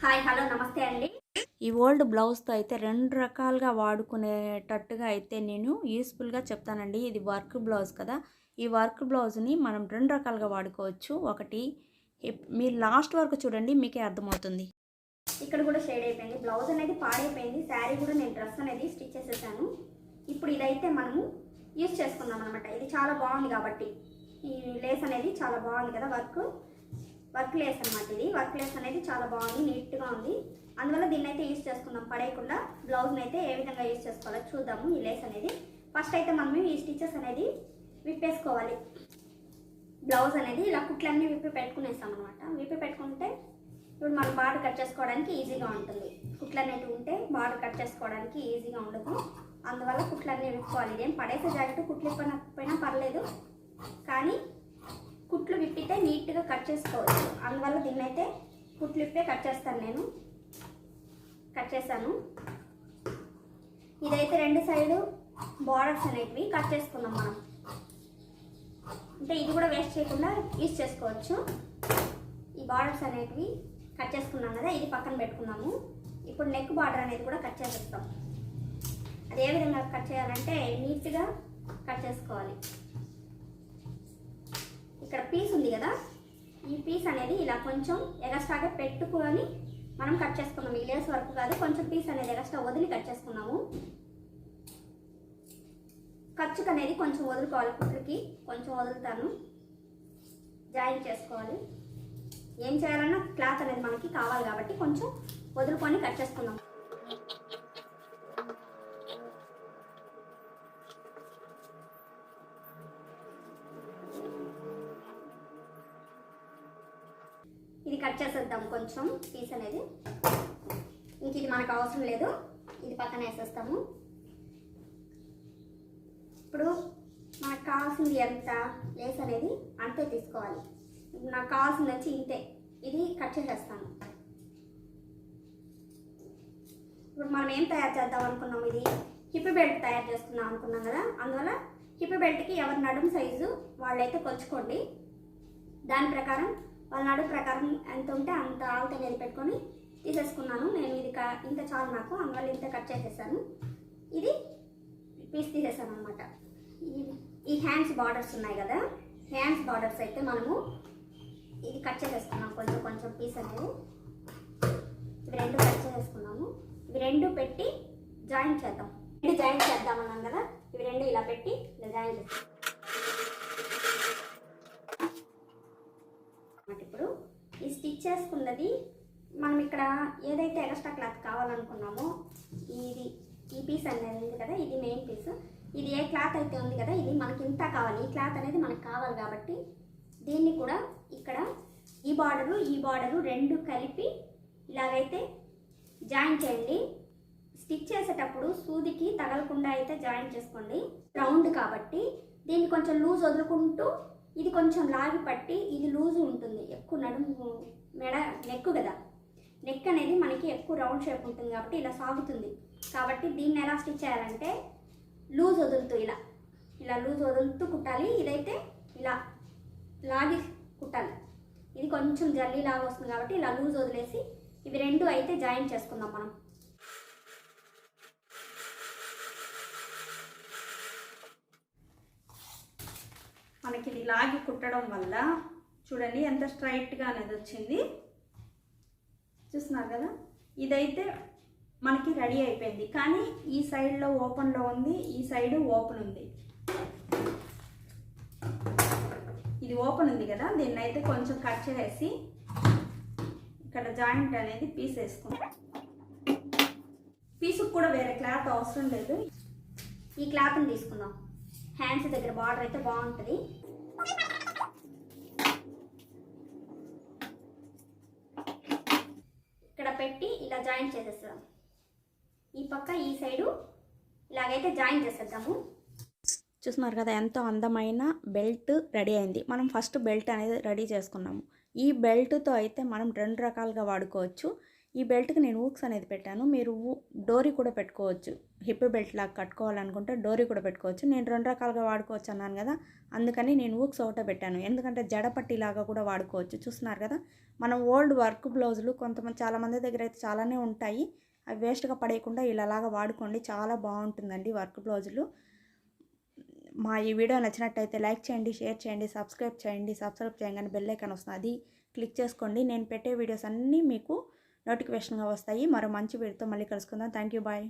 Hi hello నమస్తే అండి. ఈ ఓల్డ్ బ్లౌజ్తో అయితే రెండు రకాలుగా వాడుకునేటట్టుగా అయితే నేను యూస్ఫుల్గా చెప్తానండి. ఇది వర్క్ బ్లౌజ్ కదా. ఈ వర్క్ బ్లౌజ్ని మనం రెండు రకాలుగా వాడుకోవచ్చు. ఒకటి మీరు లాస్ట్ వరకు చూడండి మీకే అర్థమవుతుంది. ఇక్కడ కూడా షేడ్ అయిపోయింది. బ్లౌజ్ అనేది పాడైపోయింది. శారీ కూడా నేను డ్రెస్ అనేది స్టిచ్ చేసేసాను. ఇప్పుడు ఇదైతే మనము యూస్ చేసుకుందాం అనమాట ఇది చాలా బాగుంది కాబట్టి. ఈ లేస్ అనేది చాలా బాగుంది కదా వర్క్. వర్క్ లేస్ అనమాట ఇది వర్క్ లేస్ అనేది చాలా బాగుంది నీట్గా ఉంది. అందువల్ల దీన్ని అయితే యూస్ చేసుకుందాం. పడేయకుండా బ్లౌజ్ని అయితే ఏ విధంగా యూస్ చేసుకోవాలో చూద్దాము ఈ లేస్ అనేది. ఫస్ట్ అయితే మనం ఈ స్టిచెస్ అనేది విప్పేసుకోవాలి. బ్లౌజ్ అనేది ఇలా కుట్లన్నీ విప్పి పెట్టుకునేస్తాం అనమాట విప్పి పెట్టుకుంటే ఇప్పుడు మనం బార్డర్ కట్ చేసుకోవడానికి ఈజీగా ఉంటుంది. కుట్లు అనేవి ఉంటే బార్డర్ కట్ చేసుకోవడానికి ఈజీగా ఉండదు. అందువల్ల కుట్లన్నీ విప్పుకోవాలి. ఇదేం పడేసే జాకెట్ కుట్లు ఇప్పకపోయినా పర్లేదు. కానీ కుట్లు విప్పితే నీట్గా కట్ చేసుకోవచ్చు. అందువల్ల దీన్నైతే కుట్లు విప్పే కట్ చేస్తాను నేను. కట్ చేశాను. ఇదైతే రెండు సైడు బార్డర్స్ అనేటివి కట్ చేసుకుందాం మనం. అంటే ఇది కూడా వేస్ట్ చేయకుండా యూస్ చేసుకోవచ్చు. ఈ బార్డర్స్ అనేటివి కట్ చేసుకున్నాం కదా ఇది పక్కన పెట్టుకున్నాము ఇప్పుడు నెక్ బార్డర్ అనేది కూడా కట్ చేసేస్తాం. అది ఏ విధంగా కట్ చేయాలంటే నీట్గా కట్ చేసుకోవాలి. ఇక్కడ పీస్ ఉంది కదా ఈ పీస్ అనేది ఇలా కొంచెం ఎగస్ట్రాగా పెట్టుకొని మనం కట్ చేసుకున్నాం ఈ లేస్ వరకు కాదు కొంచెం పీస్ అనేది ఎగస్ట్రా వదిలి కట్ చేసుకున్నాము ఖర్చుకు అనేది కొంచెం వదులుకోవాలి కుట్లకి కొంచెం వదులుతాను. జాయిన్ చేసుకోవాలి. ఏం చేయాలన్నా క్లాత్ అనేది మనకి కావాలి కాబట్టి కొంచెం వదులుకొని కట్ చేసుకుందాం. కట్ చేసేద్దాం కొంచెం పీస్ అనేది. ఇంక ఇది మనకు అవసరం లేదు. ఇది పక్కన వేసేస్తాము. ఇప్పుడు మనకు కావాల్సింది ఎంత లేస్ అనేది అంతే తీసుకోవాలి. ఇప్పుడు నాకు కావాల్సింది వచ్చి ఇంతే. ఇది కట్ చేసేస్తాను. ఇప్పుడు మనం ఏం తయారు చేద్దాం అనుకున్నాం ఇది? హిప్ బెల్ట్ తయారు చేసుకుందాం అనుకున్నాం కదా? అందువల్ల హిప్ బెల్ట్కి ఎవరి నడుము సైజు వాళ్ళైతే కొలుచుకోండి. దాని ప్రకారం వాళ్ళ ప్రకారం ఎంత ఉంటే అంత ఆల్త అనేది పెట్టుకొని తీసేసుకున్నాను. నేను ఇది క ఇంత చాలు నాకు. అందువల్ల ఇంత కట్ చేసేసాను. ఇది పీస్ తీసేసాను అనమాట ఈ హ్యాండ్స్ బార్డర్స్ ఉన్నాయి కదా? హ్యాండ్స్ బార్డర్స్ అయితే మనము ఇది కట్ చేసేసుకున్నాం. కొంచెం కొంచెం పీస్ అనేది. ఇవి రెండు కట్ చేసేసుకున్నాము. ఇవి రెండు పెట్టి జాయిన్ చేద్దాం. రెండు జాయిన్ చేద్దాం అన్నాం కదా? ఇవి రెండు ఇలా పెట్టి ఇలా జాయిన్ చేస్తాం అన్నమాట ఇప్పుడు ఈ చేసుకున్నది మనం ఇక్కడ ఏదైతే ఎక్స్ట్రా క్లాత్ కావాలనుకున్నామో ఇది ఈ పీస్ అనేది ఉంది కదా ఇది మెయిన్ పీస్ ఇది ఏ క్లాత్ అయితే ఉంది కదా ఇది మనకి ఇంత కావాలి. ఈ క్లాత్ అనేది మనకు కావాలి కాబట్టి దీన్ని కూడా ఇక్కడ ఈ బార్డరు ఈ బార్డరు రెండు కలిపి ఇలాగైతే జాయిన్ చేయండి. స్టిచ్ చేసేటప్పుడు సూదికి తగలకుండా అయితే జాయిన్ చేసుకోండి. రౌండ్ కాబట్టి దీన్ని కొంచెం లూజ్ వదులుకుంటూ ఇది కొంచెం లాగి పట్టి ఇది లూజ్ ఉంటుంది. ఎక్కువ నడుము మెడ నెక్ కదా. నెక్ అనేది మనకి ఎక్కువ రౌండ్ షేప్ ఉంటుంది కాబట్టి ఇలా సాగుతుంది. కాబట్టి దీన్ని ఎలా స్టిచ్ చేయాలంటే లూజ్ వదులుతూ ఇలా. ఇలా లూజ్ వదులుతూ కుట్టాలి. ఇదైతే ఇలా లాగి కుట్టాలి. ఇది కొంచెం జల్లీ లాగా వస్తుంది కాబట్టి ఇలా లూజ్ వదిలేసి ఇవి రెండు అయితే జాయిన్ చేసుకుందాం మనం. మనకి ఇది లాగి కుట్టడం వల్ల చూడండి ఎంత స్ట్రైట్గా అనేది వచ్చింది. చూస్తున్నారు కదా? ఇదైతే మనకి రెడీ అయిపోయింది. కానీ ఈ సైడ్లో ఓపెన్లో ఉంది ఈ సైడ్ ఓపెన్ ఉంది. ఇది ఓపెన్ ఉంది కదా? దీన్ని అయితే కొంచెం కట్ చేసి ఇక్కడ జాయింట్ అనేది పీస్ వేసుకుంటాం పీసుకు కూడా వేరే క్లాత్ అవసరం లేదు. ఈ క్లాత్ని తీసుకుందాం. హ్యాండ్స్ దగ్గర బార్డర్ అయితే బాగుంటుంది ఇక్కడ పెట్టి ఇలా జాయిన్ చేసేస్తాం ఈ పక్క ఈ సైడు ఇలాగైతే జాయిన్ చేసేద్దాము. చూస్తున్నారు కదా ఎంతో అందమైన బెల్ట్ రెడీ అయింది. మనం ఫస్ట్ బెల్ట్ అనేది రెడీ చేసుకున్నాము. ఈ బెల్ట్తో అయితే మనం రెండు రకాలుగా వాడుకోవచ్చు. ఈ బెల్ట్కి నేను ఊక్స్ అనేది పెట్టాను. మీరు డోరీ కూడా పెట్టుకోవచ్చు. హిప్ బెల్ట్ లాగా కట్టుకోవాలనుకుంటే డోరీ కూడా పెట్టుకోవచ్చు. నేను రెండు రకాలుగా వాడుకోవచ్చు అన్నాను కదా అందుకని నేను ఊక్స్ ఒకటే పెట్టాను. ఎందుకంటే జడపట్టి లాగా కూడా వాడుకోవచ్చు. చూస్తున్నారు కదా మనం ఓల్డ్ వర్క్ బ్లౌజులు కొంతమంది చాలామంది దగ్గర అయితే చాలానే ఉంటాయి. అవి వేస్ట్గా పడేయకుండా ఇలాగా వాడుకోండి. చాలా బాగుంటుందండి వర్క్ బ్లౌజులు. మా ఈ వీడియో నచ్చినట్టయితే లైక్ చేయండి షేర్ చేయండి సబ్స్క్రైబ్ చేయండి. సబ్స్క్రైబ్ చేయగానే బెల్ ఐకాన్ వస్తుంది. అది క్లిక్ చేసుకోండి. నేను పెట్టే వీడియోస్ అన్నీ మీకు నోటిఫికేషన్గా వస్తాయి. మరో మంచి వీడియోతో మళ్ళీ కలుసుకుందాం. Thank you bye.